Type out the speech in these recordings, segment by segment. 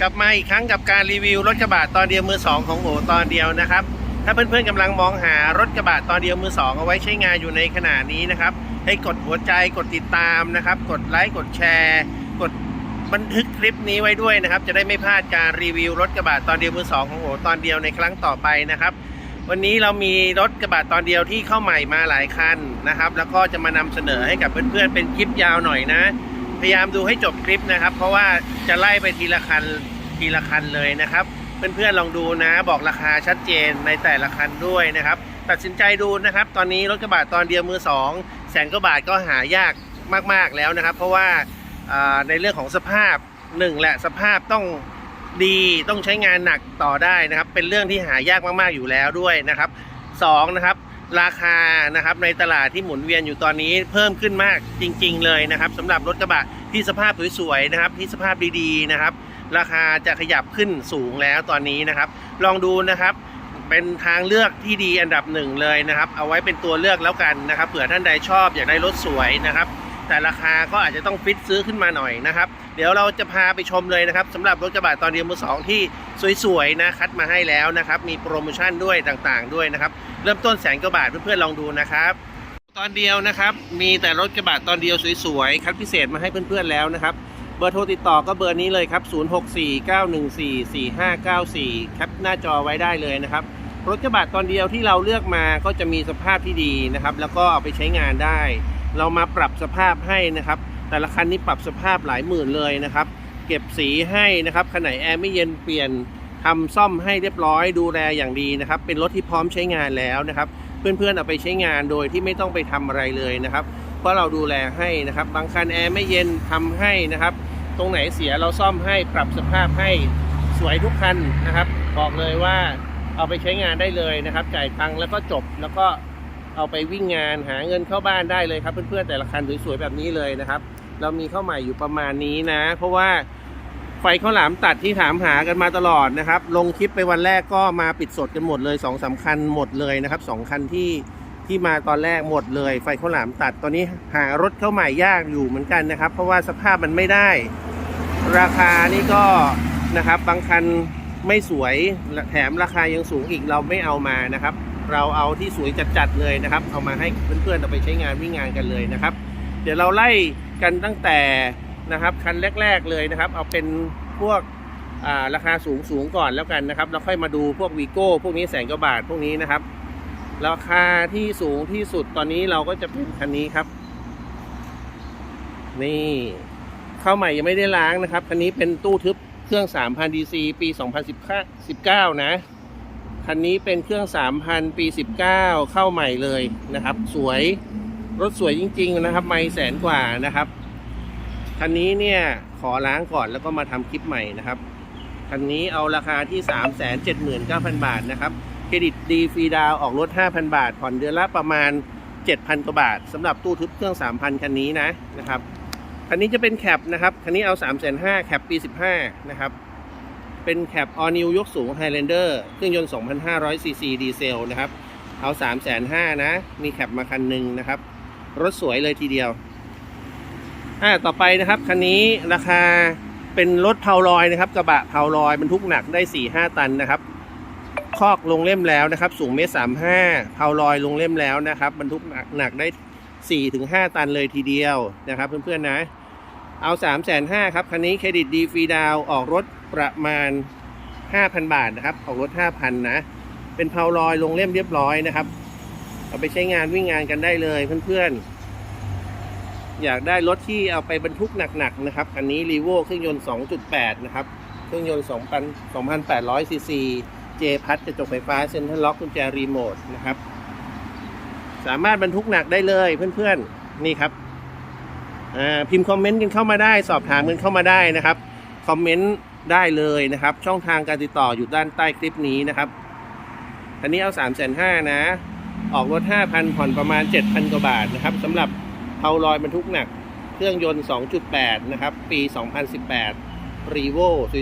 กลับมาอีกครั้งกับการรีวิวรถกระบะตอนเดียวมือสองของโอตอนเดียวนะครับ ถ้าเพื่อนๆกำลังมองหารถกระบะตอนเดียวมือสองเอาไว้ใช้งานอยู่ในขณะนี้นะครับ ให้กดหัวใจกดติดตามนะครับ กดไลค์กดแชร์ กดบันทึกคลิปนี้ไว้ด้วยนะครับ จะได้ไม่พลาดการรีวิวรถกระบะตอนเดียวมือสองของโอตอนเดียวในครั้งต่อไปนะครับ วันนี้เรามีรถกระบะตอนเดียวที่เข้าใหม่มาหลายคันนะครับ แล้วก็จะมานำเสนอให้กับเพื่อนๆเป็นคลิปยาวหน่อยนะ พยายามดูให้จบคลิปนะครับ เพราะว่าจะไล่ไปทีละคันทีละคันเลยนะครับ เพื่อนๆลองดูนะบอกราคาชัดเจนในแต่ละคันด้วยนะครับ ตัดสินใจดูนะครับ ตอนนี้รถกระบะตอนเดียวมือสองแสนกว่าบาทก็หายากมากๆแล้วนะครับ เพราะว่าอ่าในเรื่องของสภาพหนึ่งแหละสภาพต้องดีต้องใช้งานหนักต่อได้นะครับ เป็นเรื่องที่หายากมากๆอยู่แล้วด้วยนะครับสองนะครับราคานะครับในตลาดที่หมุนเวียนอยู่ตอนนี้เพิ่มขึ้นมากจริง ๆ เลยนะครับสำหรับรถกระบะ ที่สภาพสวยๆนะครับ ที่สภาพดีๆนะครับ ราคาจะขยับขึ้นสูงแล้วตอนนี้นะครับ ลองดูนะครับ เป็นทางเลือกที่ดีอันดับหนึ่งเลยนะครับ เอาไว้เป็นตัวเลือกแล้วกันนะครับเผื่อท่านใดชอบอยากได้รถสวยนะครับ แต่ราคาก็อาจจะต้องฟิตซื้อขึ้นมาหน่อยนะครับ เดี๋ยวเราจะพาไปชมเลยนะครับสำหรับรถกระบะตอนเดียวมือสองที่สวยๆนะคัดมาให้แล้วนะครับ มีโปรโมชั่นด้วยต่างๆด้วยนะครับ เริ่มต้นแสนกว่าบาทเพื่อนๆลองดูนะครับ ตอนเดียวนะครับ มีแต่รถกระบะตอนเดียวสวยๆ คัดพิเศษมาให้เพื่อนๆแล้วนะครับ เบอร์โทรติดต่อก็เบอร์นี้เลยครับ 0649144594 แคปหน้าจอไว้ได้เลยนะครับ รถกระบะตอนเดียวที่เราเลือกมาก็จะมีสภาพที่ดีนะครับ แล้วก็เอาไปใช้งานได้ เรามาปรับสภาพให้นะครับ แต่ละคันนี้ปรับสภาพหลายหมื่นเลยนะครับ เก็บสีให้นะครับคันไหนแอร์ไม่เย็นเปลี่ยนทำซ่อมให้เรียบร้อยดูแลอย่างดีนะครับ เป็นรถที่พร้อมใช้งานแล้วนะครับ เพื่อนๆเอาไปใช้งานโดยที่ไม่ต้องไปทำอะไรเลยนะครับ เพราะเราดูแลให้นะครับ บางคันแอร์ไม่เย็นทำให้นะครับ ตรงไหนเสียเราซ่อมให้ปรับสภาพให้สวยทุกคันนะครับ บอกเลยว่าเอาไปใช้งานได้เลยนะครับ จ่ายตังค์แล้วก็จบแล้วก็เอาไปวิ่งงานหาเงินเข้าบ้านได้เลยครับ เพื่อนๆแต่ละคันสวยๆแบบนี้เลยนะครับ เรามีเข้าใหม่อยู่ประมาณนี้นะ เพราะว่า ไฟข้าวหลามตัดที่ถามหากันมาตลอดนะครับ ลงคลิปไปวันแรกก็มาปิดสดกันหมดเลยสองสาคันหมดเลยนะครับสองคันที่ที่มาตอนแรกหมดเลย ไฟข้าวหลามตัดตอนนี้หารถเข้าใหม่ยากอยู่เหมือนกันนะครับ เพราะว่าสภาพมันไม่ได้ ราคานี่ก็นะครับบางคันไม่สวยแถมราคายังสูงอีกเราไม่เอามานะครับ เราเอาที่สวยจัดๆเลยนะครับ เอามาให้เพื่อนๆเอาไปใช้งานวิ่งงานกันเลยนะครับ เดี๋ยวเราไล่กันตั้งแต่ นะครับคันแรก ๆเลยนะครับ เอาเป็นพวการาคาสูงสูงก่อนแล้วกันนะครับแล้วค่อยมาดูพวกวีโก้พวกนี้แสนกว่าบาทพวกนี้นะครับ ราคาที่สูงที่สุดตอนนี้เราก็จะเป็นคันนี้ครับ นี่เข้าใหม่ยังไม่ได้ล้างนะครับคันนี้เป็นตู้ทึบเครื่อง 3,000 DC ปี 2019 นะ คันนี้เป็นเครื่อง 3,000 ปี 19 เข้าใหม่เลยนะครับ สวย รถสวยจริง ๆ นะครับ ไม่แสนกว่านะครับ คันนี้เนี่ยขอล้างก่อนแล้วก็มาทำคลิปใหม่นะครับคันนี้เอาราคาที่ 379,000 บาทนะครับ เครดิตดีฟรีดาวออกรถ 5,000 บาท ผ่อนเดือนละประมาณ 7,000 กว่าบาทสำหรับตู้ทึบเครื่อง 3,000 คันนี้นะนะครับคันนี้จะเป็นแคปนะครับ คันนี้เอา 3 5 0 0 0แคปปี 15 นะครับ เป็นแคป All New ยกสูง Highlander เครื่องยนต์ 2,500 ซีซีดีเซลนะครับ เอา 3 5 0 0 0นะ มีแคปมาคันหนึ่งนะครับ รถสวยเลยทีเดียว อ่าต่อไปนะครับคันนี้ราคาเป็นรถเพาลอยนะครับ กระบะเพาลอยบรรทุกหนักได้4-5ตันนะครับ คอกลงเล่มแล้วนะครับ สูงเมตรสามห้าเพาลอยลงเล่มแล้วนะครับ บรรทุกหนักหนักได้4-5ตันเลยทีเดียวนะครับ เพื่อนๆนะ เอา3ามแสนห้าครับ คันนี้เครดิตดีฟรีดาวออกรถประมาณ5,000บาทนะครับ ออกรถ5,000นะ เป็นเพาลอยลงเล่มเรียบร้อยนะครับ เอาไปใช้งานวิ่งงานกันได้เลยเพื่อนๆ อยากได้รถที่เอาไปบรรทุกหนักๆนะครับคันนี้รีโวเครื่องยนต์ 2.8 นะครับ เครื่องยนต์ 2,000 2,800ซีซีเจพัดกระจกไฟฟ้าเซ็นทรัลล็อกกุญแจรีโมทนะครับ สามารถบรรทุกหนักได้เลยเพื่อนๆ นี่ครับพิมพ์คอมเมนต์กันเข้ามาได้ สอบถามกันเข้ามาได้นะครับ คอมเมนต์ได้เลยนะครับ ช่องทางการติดต่ออยู่ด้านใต้คลิปนี้นะครับอันนี้เอา3ามแสนห้านะ ออกรถ 5,000 ผ่อนประมาณ 7,000 กว่าบาทนะครับสำหรับ เทาลอยบรรทุกหนัก เครื่องยนต์ 2.8 นะครับ ปี 2018รีโว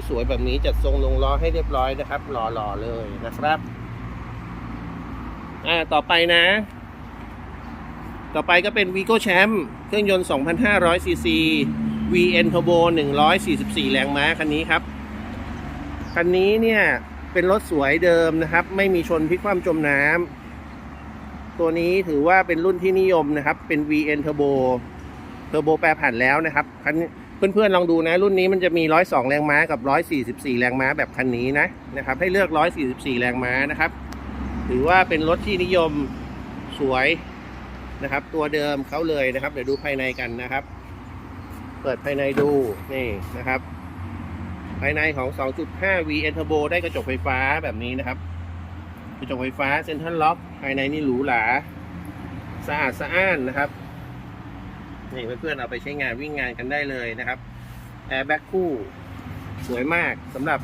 สวยๆ แบบนี้จัดทรงลงล้อให้เรียบร้อยนะครับ หล่อๆ เลยนะครับอ่าต่อไปนะ ต่อไปก็เป็น Vigo Champ เครื่องยนต์ 2,500ซีซี VN Turbo 144 แรงม้าคันนี้ครับ คันนี้เนี่ย เป็นรถสวยเดิมนะครับ ไม่มีชนพลิกคว่ำจมน้ำ ตัวนี้ถือว่าเป็นรุ่นที่นิยมนะครับ เป็น VN Turbo Turbo แปรผันแล้วนะครับคันเพื่อนๆลองดูนะ รุ่นนี้มันจะมี 102 แรงม้ากับ 144 แรงม้าแบบคันนี้นะนะครับ ให้เลือก 144 แรงม้านะครับ ถือว่าเป็นรถที่นิยมสวยนะครับ ตัวเดิมเขาเลยนะครับ เดี๋ยวดูภายในกันนะครับ เปิดภายในดูนี่นะครับ ภายในของ 2.5 VN Turbo ได้กระจกไฟฟ้าแบบนี้นะครับ กระจกไฟฟ้าเซ็นทรัลล็อกภายในนี่หรูหราสะอาดสะอ้านนะครับนี่เพื่อนๆเอาไปใช้งานวิ่งงานกันได้เลยนะครับแอร์แบ็กคู่สวยมากสำหรับ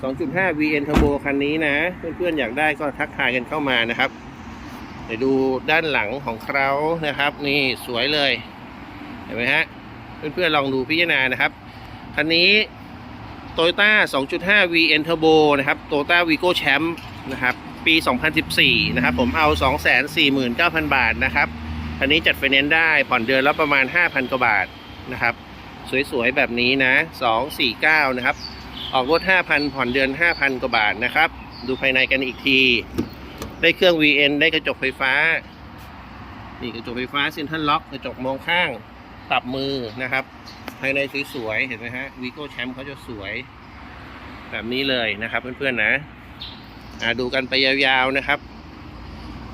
2.5 VN Turbo คันนี้นะ เพื่อนๆอยากได้ก็ทักทายกันเข้ามานะครับเดี๋ยวดูด้านหลังของเขานะครับ นี่สวยเลย เห็นไหมฮะ เพื่อนๆลองดูพิจารณานะครับ คันนี้ Toyota 2.5 VN Turbo นะครับ Toyota Vigo Champ นะครับ ปี 2014 นะครับ ผมเอา 249,000 บาทนะครับคันนี้จัดไฟแนนซ์ได้ผ่อนเดือนละประมาณ 5,000 กว่าบาทนะครับ สวยๆ แบบนี้นะ 249 นะครับ ออกรถ 5,000 ผ่อนเดือน 5,000 กว่าบาทนะครับ ดูภายในกันอีกที ได้เครื่อง VN ได้กระจกไฟฟ้า นี่กระจกไฟฟ้าเซ็นทรัลล็อก กระจกมองข้างปรับมือนะครับ ภายในสวยๆ เห็นไหมฮะวีโก้แชมป์เขาจะสวย แบบนี้เลยนะครับเพื่อนๆนะ ดูกันไปยาวๆนะครับ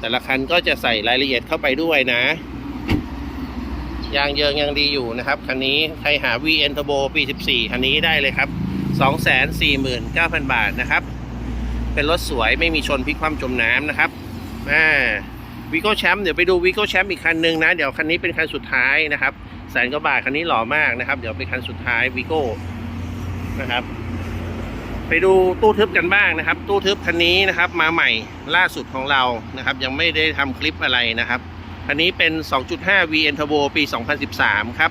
แต่ละคันก็จะใส่รายละเอียดเข้าไปด้วยนะ ยางเยิงยังดีอยู่นะครับ คันนี้ใครหา VN Turbo ปี 14 คันนี้ได้เลยครับ 249,000 บาทนะครับ เป็นรถสวยไม่มีชนพลิกคว่ำจมน้ำนะครับอ่าวีโก้แชมป์เดี๋ยวไปดูวีโก้แชมป์อีกคันหนึ่งนะ เดี๋ยวคันนี้เป็นคันสุดท้ายนะครับแสนกว่าบาทคันนี้หล่อมากนะครับ เดี๋ยวเป็นคันสุดท้ายวีโก้นะครับ ไปดูตู้ทึบกันบ้างนะครับ ตู้ทึบคันนี้นะครับ มาใหม่ล่าสุดของเรานะครับ ยังไม่ได้ทำคลิปอะไรนะครับคันนี้เป็น 2.5 VN Turbo ปี 2013 ครับ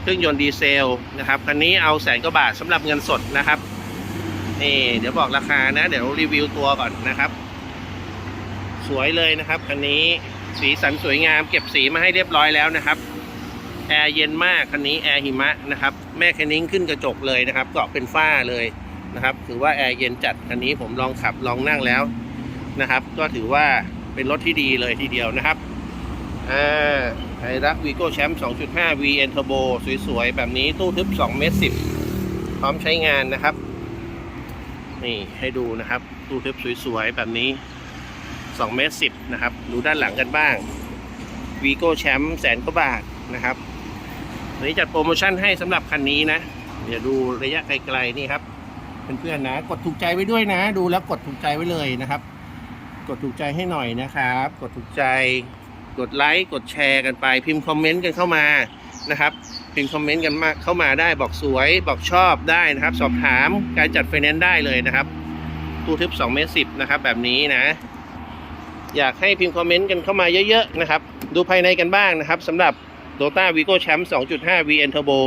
เครื่องยนต์ดีเซลนะครับคันนี้เอาแสนกว่าบาทสำหรับเงินสดนะครับนี่เดี๋ยวบอกราคานะ เดี๋ยวรีวิวตัวก่อนนะครับ สวยเลยนะครับคันนี้สีสันสวยงาม เก็บสีมาให้เรียบร้อยแล้วนะครับแอร์เย็นมากคันนี้แอร์หิมะนะครับ แม่คันนิ้งขึ้นกระจกเลยนะครับเกาะเป็นฝ้าเลย นะครับถือว่าแอร์เย็นจัดคันนี้ผมลองขับลองนั่งแล้วนะครับ ก็ถือว่าเป็นรถที่ดีเลยทีเดียวนะครับอ่าไฮรักวีโก้แชมป์2.5 VN Turbo สวยๆ แบบนี้ตู้ทึบ2เมตร10 พร้อมใช้งานนะครับ นี่ให้ดูนะครับ ตู้ทึบสวยๆ แบบนี้2เมตร10 นะครับ ดูด้านหลังกันบ้างวีโก้แชมป์แสนกว่าบาทนะครับวันนี้จัดโปรโมชั่นให้สำหรับคันนี้นะ เดี๋ยวดูระยะไกลๆนี่ครับ เพื่อนๆนะ กดถูกใจไว้ด้วยนะ ดูแล้วกดถูกใจไว้เลยนะครับ กดถูกใจให้หน่อยนะครับ กดถูกใจ กดไลค์กดแชร์กันไป พิมพ์คอมเมนต์กันเข้ามานะครับ พิมพ์คอมเมนต์กันมาเข้ามาได้บอกสวยบอกชอบได้นะครับ สอบถามการจัดไฟแนนซ์ได้เลยนะครับตู้ทึบ2เมตร10นะครับ แบบนี้นะ อยากให้พิมพ์คอมเมนต์กันเข้ามาเยอะๆนะครับ ดูภายในกันบ้างนะครับสำหรับ t o y o t a Vigo Champ 2.5 VN Turbo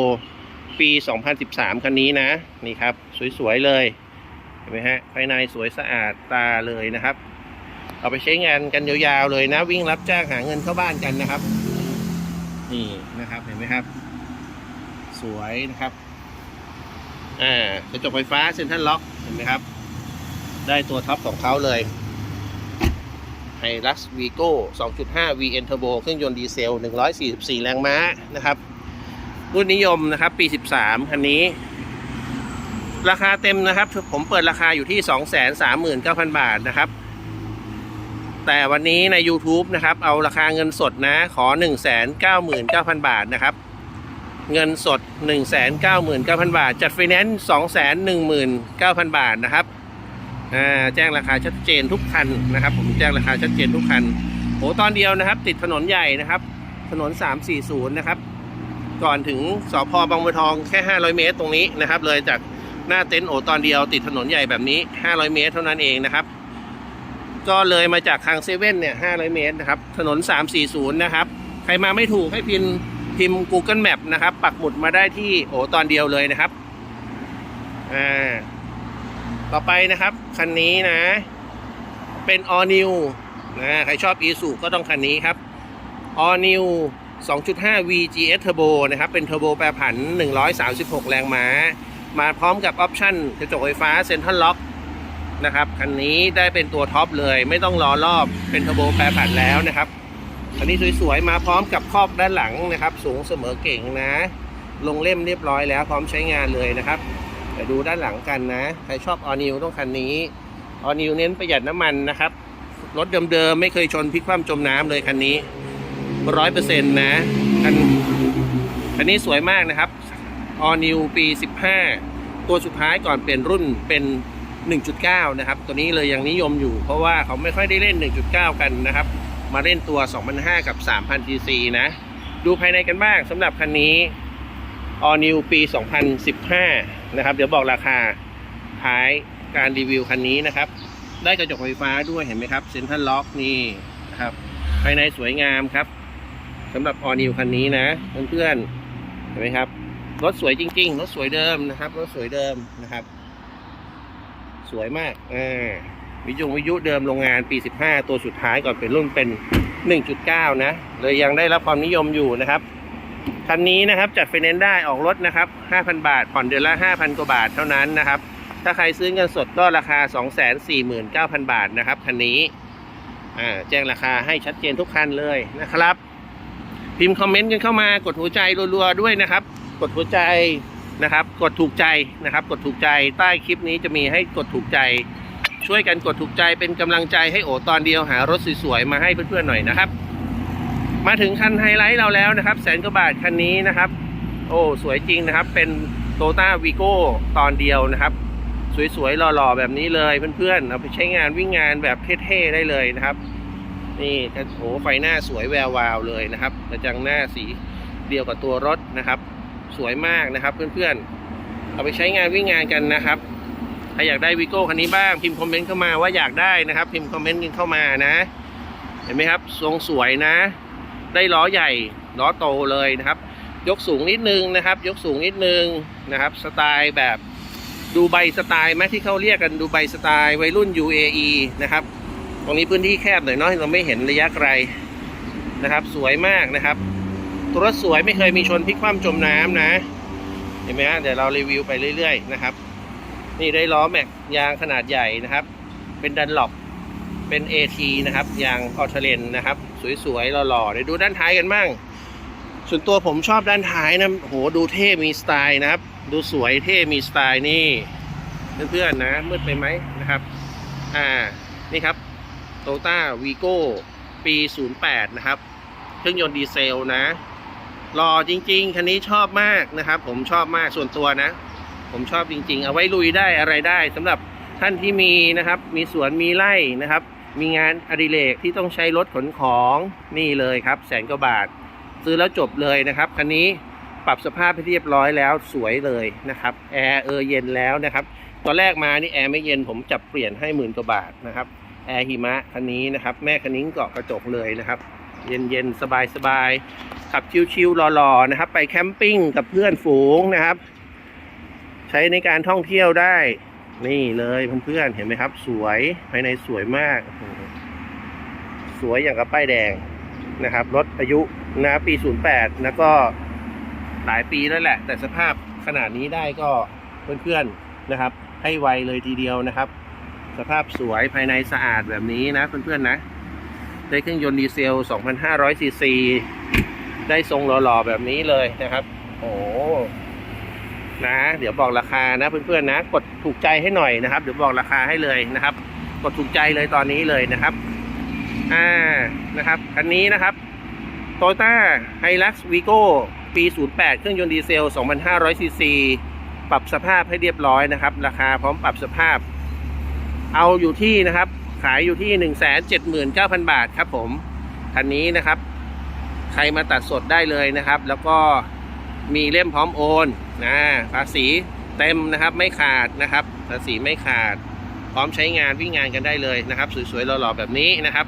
ปี 2013 คันนี้นะ นี่ครับ สวย ๆ เลย เห็นไหมฮะ ภายในสวยสะอาดตาเลยนะครับ เอาไปใช้งานกันยาวๆเลยนะ วิ่งรับจ้างหาเงินเข้าบ้านกันนะครับ นี่นะครับเห็นไหมครับ สวยนะครับอ่ากระจกไฟฟ้าเซ็นทรัลล็อกเห็นไหมครับ ได้ตัวท็อปของเขาเลยไฮรัสวีโก้2.5 VN Turbo เครื่องยนต์ดีเซล 144 แรงม้านะครับ รุ่นนิยมนะครับปี 13 คันนี้ ราคาเต็มนะครับ ผมเปิดราคาอยู่ที่ 239,000 บาทนะครับ แต่วันนี้ใน YouTube นะครับ เอาราคาเงินสดนะ ขอ 199,000 บาทนะครับ เงินสด 199,000 บาท จัดไฟแนนซ์219,000 บาทนะครับแจ้งราคาชัดเจนทุกคันนะครับ ผมแจ้งราคาชัดเจนทุกคันโหตอนเดียวนะครับ ติดถนนใหญ่นะครับ ถนน 340 นะครับ ก่อนถึงสพบางบัวทองแค่ 500 เมตรตรงนี้นะครับ เลยจากหน้าเต็นท์โอตอนเดียวติดถนนใหญ่แบบนี้ 500 เมตรเท่านั้นเองนะครับ ก็เลยมาจากทางเซเว่นเนี่ย 500 เมตรนะครับ ถนน 340 นะครับ ใครมาไม่ถูกให้พิมพ์พิมพ์ Google Map นะครับ ปักหมุดมาได้ที่โอตอนเดียวเลยนะครับ อ่า ต่อไปนะครับคันนี้นะ เป็น all new นะ ใครชอบ e s u ก็ต้องคันนี้ครับ all new 2.5 VGS Turbo นะครับ เป็นเทอร์โบแปรผัน 136 แรงม้า มาพร้อมกับออปชั่นกระจกไฟฟ้าเซ็นทรัลล็อกนะครับ คันนี้ได้เป็นตัวท็อปเลย ไม่ต้องรอรอบ เป็นเทอร์โบแปรผันแล้วนะครับ คันนี้สวยๆ มาพร้อมกับครอบด้านหลังนะครับ สูงเสมอเก่งนะ ลงเล่มเรียบร้อยแล้วพร้อมใช้งานเลยนะครับไปดูด้านหลังกันนะ ใครชอบออนิวต้องคันนี้ออนิวเน้นประหยัดน้ำมันนะครับ รถเดิมๆ ไม่เคยชนพลิกคว่ำจมน้ำเลยคันนี้ ร้อยเปอร์เซ็นต์นะคันคันนี้สวยมากนะครับ All New ปี 15 ตัวสุดท้ายก่อนเปลี่ยนรุ่นเป็น 1.9 นะครับ ตัวนี้เลยยังนิยมอยู่ เพราะว่าเขาไม่ค่อยได้เล่น 1.9 กันนะครับ มาเล่นตัว2,500กับ 3,000 cc นะ ดูภายในกันบ้างสำหรับคันนี้ All New ปี 2015 นะครับ เดี๋ยวบอกราคาท้ายการรีวิวคันนี้นะครับ ได้กระจกไฟฟ้าด้วยเห็นไหมครับเซ็นทรัลล็อกนี่นะครับ ภายในสวยงามครับ สำหรับ All New คันนี้นะเพื่อนๆเห็นไหมครับรถสวยจริงๆรถสวยเดิมนะครับรถสวยเดิมนะครับ สวยมากอ่าวิทยุวิยุเดิมโรงงานปี 15 ตัวสุดท้ายก่อนเป็นรุ่นเป็น 1.9 นะ เลยยังได้รับความนิยมอยู่นะครับคันนี้นะครับจัดไฟแนนซ์ได้ออกรถนะครับ 5,000 บาท ผ่อนเดือนละ 5,000 กว่าบาทเท่านั้นนะครับ ถ้าใครซื้อเงินสดก็ราคา 249,000 บาทนะครับคันนี้แจ้งราคาให้ชัดเจนทุกคันเลยนะครับ พิมพ์คอมเมนต์กันเข้ามากดหัวใจรัวๆด้วยนะครับ กดหัวใจนะครับ กดถูกใจนะครับ กดถูกใจใต้คลิปนี้จะมีให้กดถูกใจ ช่วยกันกดถูกใจเป็นกำลังใจให้โอตอนเดียวหารถสวยๆมาให้เพื่อนๆหน่อยนะครับ มาถึงคันไฮไลท์เราแล้วนะครับ แสนกว่าบาทคันนี้นะครับ โอ้สวยจริงนะครับ เป็นโตต้าวีโก้ตอนเดียวนะครับสวยๆหล่อๆแบบนี้เลยเพื่อนๆเอาไปใช้งานวิ่งงานแบบเท่ๆได้เลยนะครับ นี่โอ้ไฟหน้าสวยแวววาวเลยนะครับกระจังหน้าสีเดียวกับตัวรถนะครับ สวยมากนะครับเพื่อนๆ เอาไปใช้งานวิ่งงานกันนะครับใครอยากได้วีโก้คันนี้บ้างพิมพ์คอมเมนต์เข้ามาว่าอยากได้นะครับ พิมพ์คอมเมนต์กันเข้ามานะ เห็นไหมครับทรงสวยนะ ได้ล้อใหญ่ล้อโตเลยนะครับ ยกสูงนิดนึงนะครับ ยกสูงนิดนึงนะครับ สไตล์แบบดูใบสไตล์ไหมที่เขาเรียกกันดูใบสไตล์วัยรุ่น UAE นะครับ ตรงนี้พื้นที่แคบหน่อยเนาะเราไม่เห็นระยะไกลนะครับ สวยมากนะครับ ตัวรถสวยไม่เคยมีชนพลิกคว่ำจมน้ำนะ เห็นไหมฮะเดี๋ยวเรารีวิวไปเรื่อยๆนะครับ นี่ได้ล้อแม็กยางขนาดใหญ่นะครับ เป็นดันหลบเป็น AT นะครับยางออเทเลนนะครับ สวยๆหล่อๆเดี๋ยวดูด้านท้ายกันบ้างส่วนตัวผมชอบด้านท้ายนะโหดูเท่มีสไตล์นะครับ ดูสวยเท่มีสไตล์นี่เพื่อนๆนะมืดไปไหมนะครับ อ่านี่ครับ โตต้าวีโก้ปี 08 นะครับ เครื่องยนต์ดีเซลนะหล่อจริง ๆ คันนี้ชอบมากนะครับ ผมชอบมากส่วนตัวนะ ผมชอบจริง ๆ เอาไว้ลุยได้อะไรได้สำหรับท่านที่มีนะครับ มีสวนมีไร่นะครับ มีงานอดิเรกที่ต้องใช้รถขนของนี่เลยครับ แสนกว่าบาท ซื้อแล้วจบเลยนะครับคันนี้ปรับสภาพให้เรียบร้อยแล้วสวยเลยนะครับแอร์เออเย็นแล้วนะครับ ตอนแรกมานี่แอร์ไม่เย็นผมจับเปลี่ยนให้หมื่นกว่าบาทนะครับ แอร์หิมะคันนี้นะครับ แม่คันนี้เกาะกระจกเลยนะครับ เย็นๆ สบายๆ ขับชิวๆหล่อๆนะครับ ไปแคมปิ้งกับเพื่อนฝูงนะครับ ใช้ในการท่องเที่ยวได้ นี่เลยเพื่อนๆ เห็นไหมครับ สวยภายในสวยมาก สวยอย่างกับป้ายแดงนะครับ รถอายุนะปี 08 แล้วก็หลายปีแล้วแหละ แต่สภาพขนาดนี้ได้ก็เพื่อนๆนะครับ ให้ไวเลยทีเดียวนะครับ สภาพสวยภายในสะอาดแบบนี้นะเพื่อนๆนะ ได้เครื่องยนต์ดีเซล 2,500ซีซี ได้ทรงหล่อๆแบบนี้เลยนะครับ โอ้โหนะ เดี๋ยวบอกราคานะเพื่อนๆนะ กดถูกใจให้หน่อยนะครับ เดี๋ยวบอกราคาให้เลยนะครับ กดถูกใจเลยตอนนี้เลยนะครับ อ่า นะครับ คันนี้นะครับโตต้าไฮลักซ์วีโก้ปี 08 เครื่องยนต์ดีเซล 2,500ซีซี ปรับสภาพให้เรียบร้อยนะครับ ราคาพร้อมปรับสภาพ เอาอยู่ที่นะครับ ขายอยู่ที่179,000บาทครับผมคันนี้นะครับ ใครมาตัดสดได้เลยนะครับ แล้วก็มีเล่มพร้อมโอนนะภาษีเต็มนะครับไม่ขาดนะครับ ภาษีไม่ขาด พร้อมใช้งานวิ่งงานกันได้เลยนะครับ สวยๆหล่อๆแบบนี้นะครับ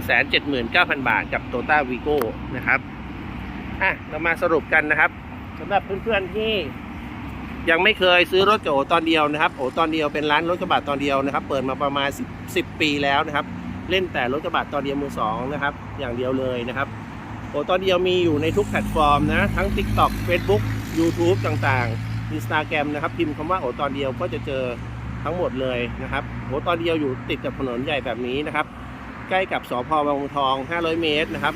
179,000บาทกับ t o ต้าวีโก้นะครับอะเรามาสรุปกันนะครับสำหรับเพื่อนๆที่ ยังไม่เคยซื้อรถกับโอตอนเดียวนะครับโอตอนเดียวเป็นร้านรถกระบะตอนเดียวนะครับ เปิดมาประมาณ 10 10 ปีแล้วนะครับ เล่นแต่รถกระบะตอนเดียวมือสองนะครับ อย่างเดียวเลยนะครับโอตอนเดียวมีอยู่ในทุกแพลตฟอร์มนะ ทั้ง TikTok Facebook YouTube ต่างๆอินสตาแกรมนะครับ พิมพ์คำว่าโอตอนเดียวก็จะเจอทั้งหมดเลยนะครับโอตอนเดียวอยู่ติดกับถนนใหญ่แบบนี้นะครับ ใกล้กับสพบางทอง 500 เมตรนะครับ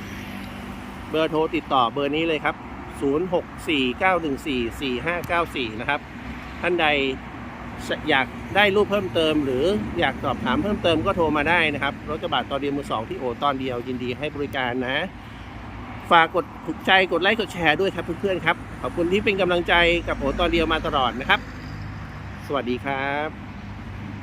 เบอร์โทรติดต่อเบอร์นี้เลยครับ 0649144594 นะครับ ท่านใดอยากได้รูปเพิ่มเติม หรืออยากสอบถามเพิ่มเติมก็โทรมาได้นะครับ รถกระบะตอนเดียวมือสองที่โอตอนเดียวยินดีให้บริการนะ ฝากกดถูกใจกดไลค์กดแชร์ด้วยครับเพื่อนๆครับ ขอบคุณที่เป็นกำลังใจกับโอตอนเดียวมาตลอดนะครับ สวัสดีครับ